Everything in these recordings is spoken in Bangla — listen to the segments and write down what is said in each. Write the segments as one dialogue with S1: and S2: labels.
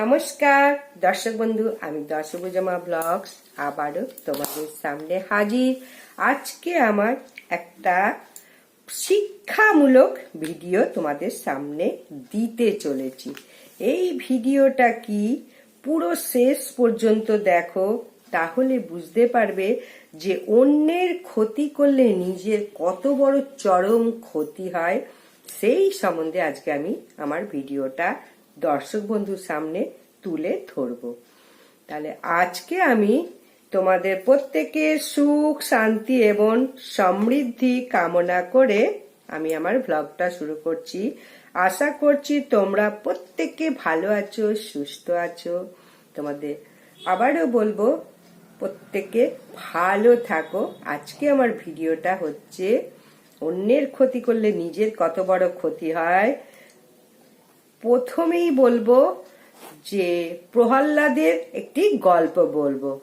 S1: নমস্কার, দর্শক বন্ধু, আমি দশভুজামা ব্লগস, আবারও তোমাদের সামনে হাজির। আজকে আমার একটা শিক্ষামূলক ভিডিও তোমাদের সামনে দিতে চলেছি। এই ভিডিওটা কি? পুরো শেষ পর্যন্ত দেখো, তাহলে বুঝতে পারবে যে অন্যের ক্ষতি করলে নিজের কত বড় চরম ক্ষতি হয়। সেই সম্বন্ধে আজকে আমি আমার ভিডিওটা দর্শক বন্ধুর সামনে তুলে ধরব। তাহলে আজকে আমি তোমাদের প্রত্যেকের সুখ, শান্তি এবং সমৃদ্ধি কামনা করে আমি আমার ভ্লগটা শুরু করছি। আশা করছি তোমরা প্রত্যেকে ভালো আছো, সুস্থ আছো। তোমাদের আবারও বলব, প্রত্যেকে ভালো থাকো। আজকে আমার ভিডিওটা হচ্ছে অন্যের ক্ষতি করলে নিজের কত বড় ক্ষতি হয় প্রথমেই বলব যে প্রহ্লাদের একটি গল্প বলব।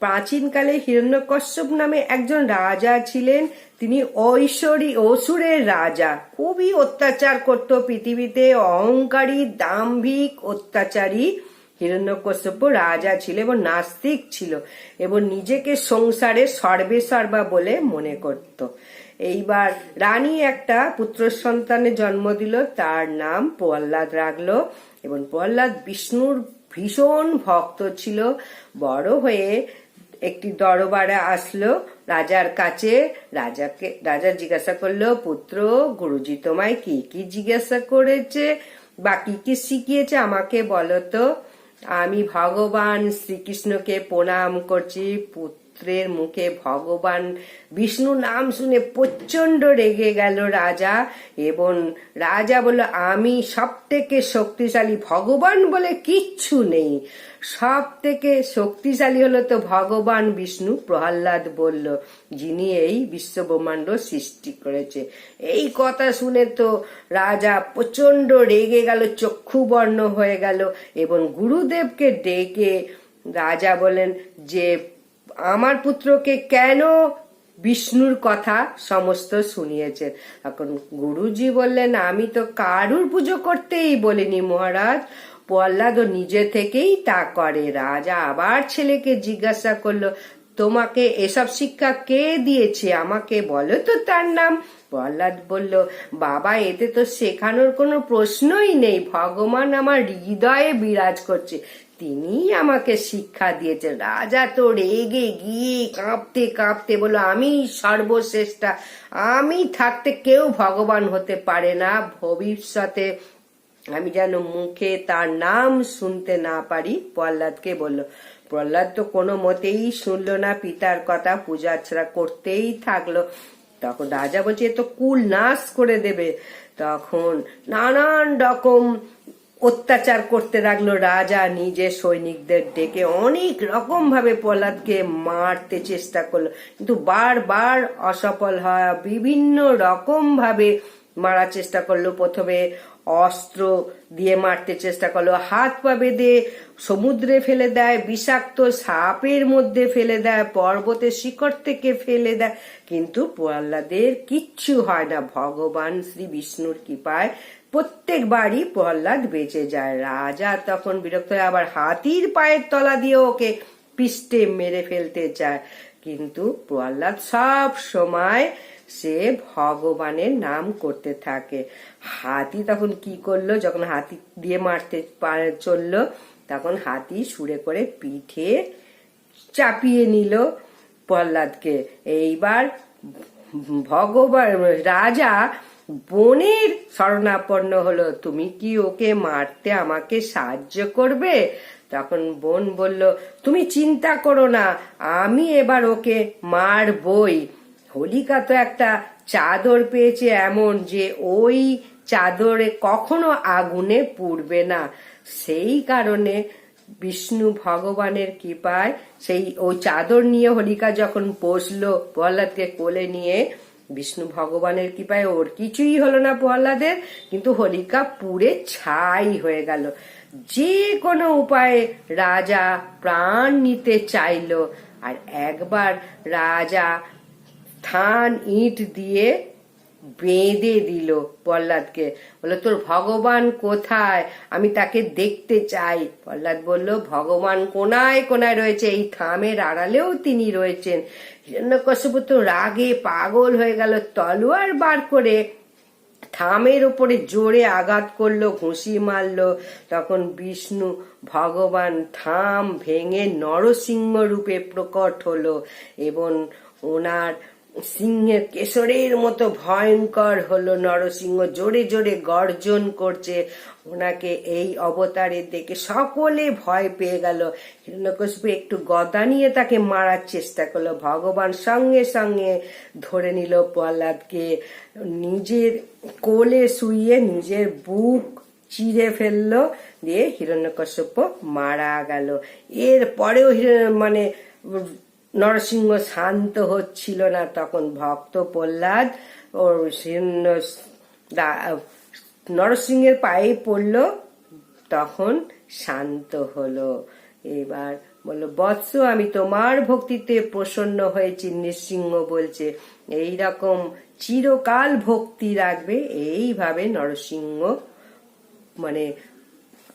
S1: প্রাচীনকালে হিরণ্যকশ্যপ নামে একজন রাজা ছিলেন। তিনি ঐশ্বরী অসুরের রাজা। খুবই অত্যাচার করত পৃথিবীতে। অহংকারী, দাম্ভিক, অত্যাচারী হিরণ্যকশ্যপ রাজা ছিল এবং নাস্তিক ছিল এবং নিজেকে সংসারে সর্বেসর্বা বলে মনে করত। এইবার রানী একটা পুত্র সন্তানের জন্ম দিল, তার নাম প্রহ্লাদ রাখল এবং প্রহ্লাদ বিষ্ণুর ভীষণ ভক্ত ছিল। বড় হয়ে একটি দরবারে আসলো, রাজার কাছে রাজাকে, রাজা জিজ্ঞাসা করল, পুত্র, গুরুজি তোমায় কি কি জিজ্ঞাসা করেছে বা কি কি শিখিয়েছে আমাকে বলো তো? আমি ভগবান শ্রীকৃষ্ণকে প্রণাম করছি পুত্রের মুখে ভগবান বিষ্ণু নাম শুনে প্রচণ্ড রেগে গেল রাজা এবং রাজা বলল, আমি সব থেকে শক্তিশালী ভগবান বলে কিচ্ছু নেই। সব থেকে শক্তিশালী হলো তো ভগবান বিষ্ণু, প্রহ্লাদ বলল, যিনি এই বিশ্বব্রহ্মাণ্ড সৃষ্টি করেছে। এই কথা শুনে তো রাজা প্রচণ্ড রেগে গেল চক্ষু বর্ণ হয়ে গেল এবং গুরুদেবকে ডেকে রাজা বলেন যে আমার পুত্রকে কেন বিষ্ণুর কথা সমস্ত শুনিয়েছেন এখন গুরুজি বললেন, আমি তো কারুর পুজো করতেই বলিনি মহারাজ। প্রহ্লাদ নিজে থেকেই তা করে। রাজা আবার ছেলেকে জিজ্ঞাসা করল, তোমাকে এসব শিক্ষা কে দিয়েছে? আমাকে বলো তো তার নাম। প্রহ্লাদ বলল, বাবা, এতে তো শেখানোর কোনো প্রশ্নই নেই। ভগবান আমার হৃদয়ে বিরাজ করছে। তিনি আমাকে শিক্ষা দিয়েছে, রাজা তো রেগে গিয়ে কাঁপতে কাঁপতে বলল, আমি সর্বশ্রেষ্ঠা, আমি থাকতে কেউ ভগবান হতে পারে না, ভবিষ্যতে আমি যেন মুখে তার নাম শুনতে না পারি। প্রহ্লাদকে বলল, প্রহ্লাদ তো কোনো মতেই শুনল না, পিতার কথা পূজা ছাড়া করতেই থাকল। তখন রাজা বলছে, এ তো কুল নাশ করে দেবে। তখন নানান রকম অত্যাচার করতে লাগল রাজা নিজে সৈনিকদের ডেকে অনেক রকম ভাবে প্রহ্লাদকে মারতে চেষ্টা করল। কিন্তু বারবার অসফল হয় বিভিন্ন রকম ভাবে মারার চেষ্টা করল। প্রথমে অস্ত্র দিয়ে মারতে চেষ্টা করল। হাত পা বেঁধে সমুদ্রে ফেলে দেয়, বিষাক্ত সাপের মধ্যে ফেলে দেয়, পর্বতের শিকড় থেকে ফেলে দেয়। কিন্তু প্রহ্লাদের কিচ্ছু হয় না। ভগবান শ্রী বিষ্ণুর কৃপায় প্রত্যেকবারই প্রহ্লাদ বেঁচে যায়। রাজা তখন বিরক্ত হয়ে আবার হাতির পায়ের তলা দিয়ে ওকে পিষ্টে মেরে ফেলতে চায়। কিন্তু প্রহ্লাদ সব সময় সে ভগবানের নাম করতে থাকে। হাতি তখন কি করল? যখন হাতি দিয়ে মারতে চলল, তখন হাতি সুরে করে পিঠে চাপিয়ে নিল প্রহ্লাদকে। এইবার ভগবান রাজা বনের শরণাপন্ন হলো, তুমি কি ওকে মারতে আমাকে সাহায্য করবে? তখন বোন বলল, তুমি চিন্তা করো না, আমি এবার ওকে মারবই। হোলিকা তো একটা চাদর পেয়েছে এমন যে ওই চাদরে কখনো আগুনে পুড়বে না। সেই কারণে বিষ্ণু ভগবানের কৃপায় সেই ওই চাদর নিয়ে হোলিকা যখন বসল প্রহ্লাদকে কোলে নিয়ে বিষ্ণু ভগবানের কৃপায় ওর কিছুই হলো না প্রহ্লাদের, কিন্তু হোলিকা পুরে ছাই হয়ে গেল। যে কোনো উপায়ে রাজা প্রাণ নিতে চাইল, আর একবার রাজা থান ইট দিয়ে বেঁধে দিল প্রহ্লাদকে। বলল, তোর ভগবান কোথায়? আমি তাকে দেখতে চাই। প্রহ্লাদ বলল, ভগবান কোনায় কোনায় রয়েছে, এই থামের আড়ালেও তিনি রয়েছেন। হিরণ্যকশ্যপ তো রাগে পাগল হয়ে গেল তলোয়ার বার করে। থামের উপরে জোরে আঘাত করল, ঘুষি মারলো। তখন বিষ্ণু, ভগবান থাম ভেঙে নরসিংহ রূপে প্রকট হলো এবং ওনার সিংহের কেশরের মতো ভয়ঙ্কর হলো নরসিংহ। জোরে জোরে গর্জন করছে ওনাকে এই অবতারে দেখে। সকলে ভয় পেয়ে গেল। হিরণ্যকশিপু একটু গদা নিয়ে তাকে মারার চেষ্টা করল। ভগবান সঙ্গে সঙ্গে ধরে নিল প্রহ্লাদকে। নিজের কোলে শুইয়ে নিজের বুক চিড়ে ফেলল দিয়ে হিরণ্যকশ্যপ মারা গেল। এর পরেও মানে নরসিংহ শান্ত হচ্ছিল না তখন ভক্ত প্রহ্লাদ ও সিংহ নরসিংহের পায়ে পড়ল, তখন শান্ত হলো। এবার বলল, বৎস, আমি তোমার ভক্তিতে প্রসন্ন হয়েছি, নৃসিংহ বলছে, এই রকম চিরকাল ভক্তি রাখবে। এইভাবে নরসিংহ মানে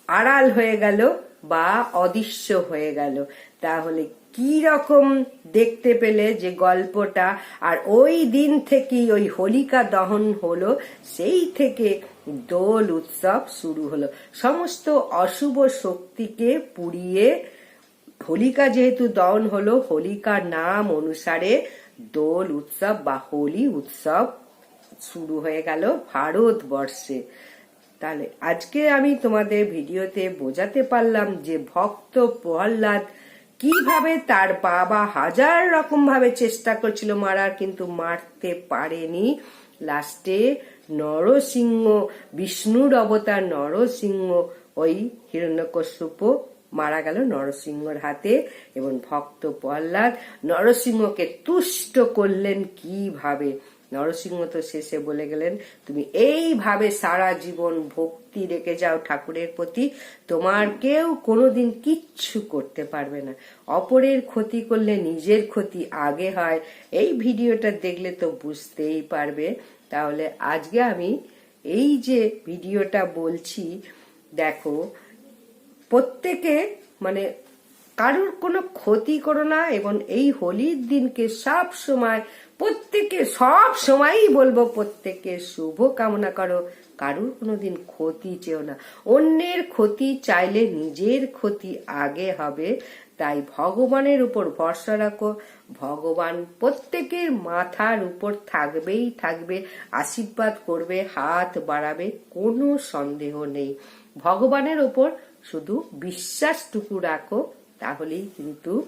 S1: আড়াল হয়ে গেল বা অদৃশ্য হয়ে গেল। তাহলে কি রকম দেখতে পেলে যে গল্পটা? আর ওই দিন থেকেই ওই হোলিকা দহন হলো, সেই থেকে দোল উৎসব শুরু হলো। সমস্ত অশুভ শক্তিকে পুড়িয়ে হোলিকা যেহেতু দহন হলো হোলিকার নাম অনুসারে দোল উৎসব বা হোলি উৎসব শুরু হয়ে গেল ভারতবর্ষে। তাহলে আজকে আমি তোমাদের ভিডিওতে বোঝাতে পারলাম যে ভক্ত প্রহ্লাদ কীভাবে তার বাবা হাজার রকম ভাবে চেষ্টা করছিল মারার কিন্তু মারতে পারেনি। লাস্টে নরসিংহ, বিষ্ণুর অবতার নরসিংহ, ওই হিরণ্যকশ্যপ মারা গেল নরসিংহর হাতে এবং ভক্ত প্রহ্লাদ নরসিংহকে তুষ্ট করলেন কীভাবে? নরসিংহ তো শেষে বলে গেলেন, তুমি এইভাবে সারা জীবন ভক্তি রেখে যাও ঠাকুরের প্রতি, তোমার কেউ কোনোদিন কিচ্ছু করতে পারবে না। অপরের ক্ষতি করলে নিজের ক্ষতি আগে হয়। এই ভিডিওটা দেখলে তো বুঝতেই পারবে। তাহলে আজকে আমি এই যে ভিডিওটা বলছি, দেখো, প্রত্যেকে মানে কারোর কোনো ক্ষতি করো না, এবং এই হোলির দিনকে সব সময় প্রত্যেকে সব সময়ই বলব প্রত্যেকে শুভ কামনা করো। কারোর কোনো দিন ক্ষতি চেও না। অন্যের ক্ষতি চাইলে নিজের ক্ষতি আগে হবে। তাই ভগবানের উপর ভরসা রাখো। ভগবান প্রত্যেকের মাথার উপর থাকবেই থাকবে, আশীর্বাদ করবে, হাত বাড়াবে, কোনো সন্দেহ নেই। ভগবানের উপর শুধু বিশ্বাসটুকু রাখো। তাহলেই কিন্তু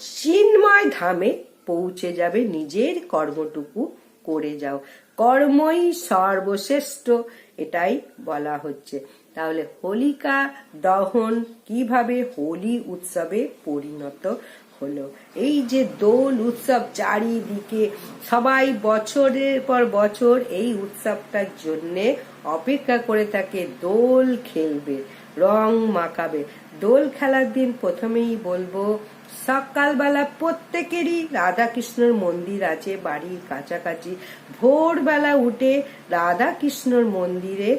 S1: চিন্ময় ধামে পৌঁছে যাবে, নিজের কর্মটুকু করে যাও। কর্মই সর্বশ্রেষ্ঠ, এটাই বলা হচ্ছে। তাহলে হোলিকা দহন কীভাবে হোলি উৎসবে পরিণত হলো? এই যে দোল উৎসব চারিদিকে, সবাই বছরের পর বছর এই উৎসবটার জন্যে অপেক্ষা করে থাকে, দোল খেলবে। রং মাখাবে। দোল খেলার দিন প্রথমেই বলব, সকালবেলা প্রত্যেকেরই রাধাকৃষ্ণর মন্দির আছে বাড়ির কাছাকাছি। ভোরবেলা উঠে রাধাকৃষ্ণর মন্দিরে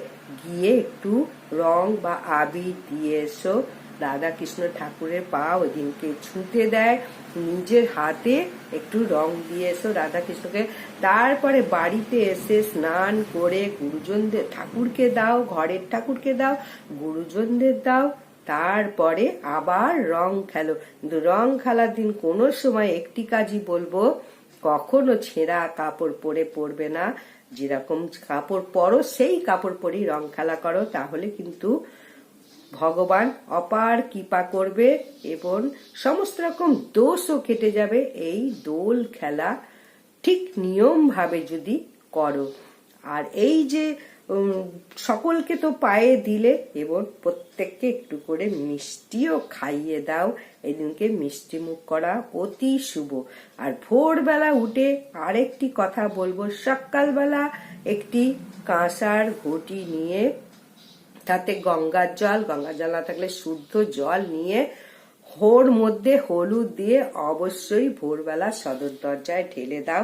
S1: গিয়ে একটু রং বা আবির দিয়ে এসো। রাধাকৃষ্ণ ঠাকুরের পা ওই দিনকে ছুঁতে দেয়, নিজের হাতে একটু রং দিয়ে এসো রাধাকৃষ্ণকে। তারপরে বাড়িতে এসে স্নান করে গুরুজনদের, ঠাকুরকে দাও, ঘরের ঠাকুরকে দাও, গুরুজনদের দাও। তারপরে আবার রং খেলো। কিন্তু রং খেলার দিন কোনো সময় একটি কাজই বলব, কখনো ছেঁড়া কাপড় পরে পরবে না। যেরকম কাপড় পরো, সেই কাপড় পরেই রং খেলা করো, তাহলে কিন্তু ভগবান অপার কৃপা করবে এবং সমস্ত রকম দোষও কেটে যাবে। এই দোল খেলা ঠিক নিয়ম ভাবে যদি করো। আর এই যে সকলকে তো পায়ে দিলে এবং প্রত্যেককে একটু করে মিষ্টিও খাইয়ে দাও, এদিনকে মিষ্টি মুখ করা অতি শুভ। আর ভোরবেলা উঠে আরেকটি কথা বলব। সকালবেলা একটি কাঁসার ঘটি নিয়ে তাতে গঙ্গার জল গঙ্গার জল না থাকলে শুদ্ধ জল নিয়ে হোর মধ্যে হলুদ দিয়ে অবশ্যই ভোরবেলা সদর দরজায় ঢেলে দাও।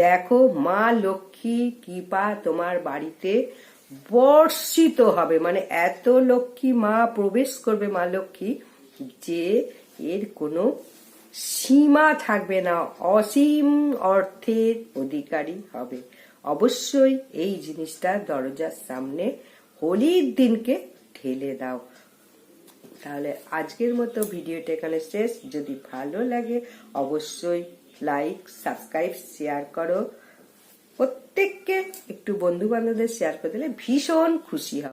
S1: দেখো মা লক্ষ্মী কৃপা তোমার বাড়িতে বর্ষিত হবে। মানে এত লক্ষ্মী মা প্রবেশ করবে মা লক্ষ্মী যে এর কোনো সীমা থাকবে না, অসীম অর্থের অধিকারী হবে। অবশ্যই এই জিনিসটা দরজার সামনে হোলির দিনকে ঠেলে দাও। তাহলে আজকের মতো ভিডিওটা এখানে শেষ। যদি ভালো লাগে, অবশ্যই লাইক সাবস্ক্রাইব শেয়ার করো। প্রত্যেককে একটু বন্ধু বান্ধবদের শেয়ার করে দিলে ভীষণ খুশি হবে।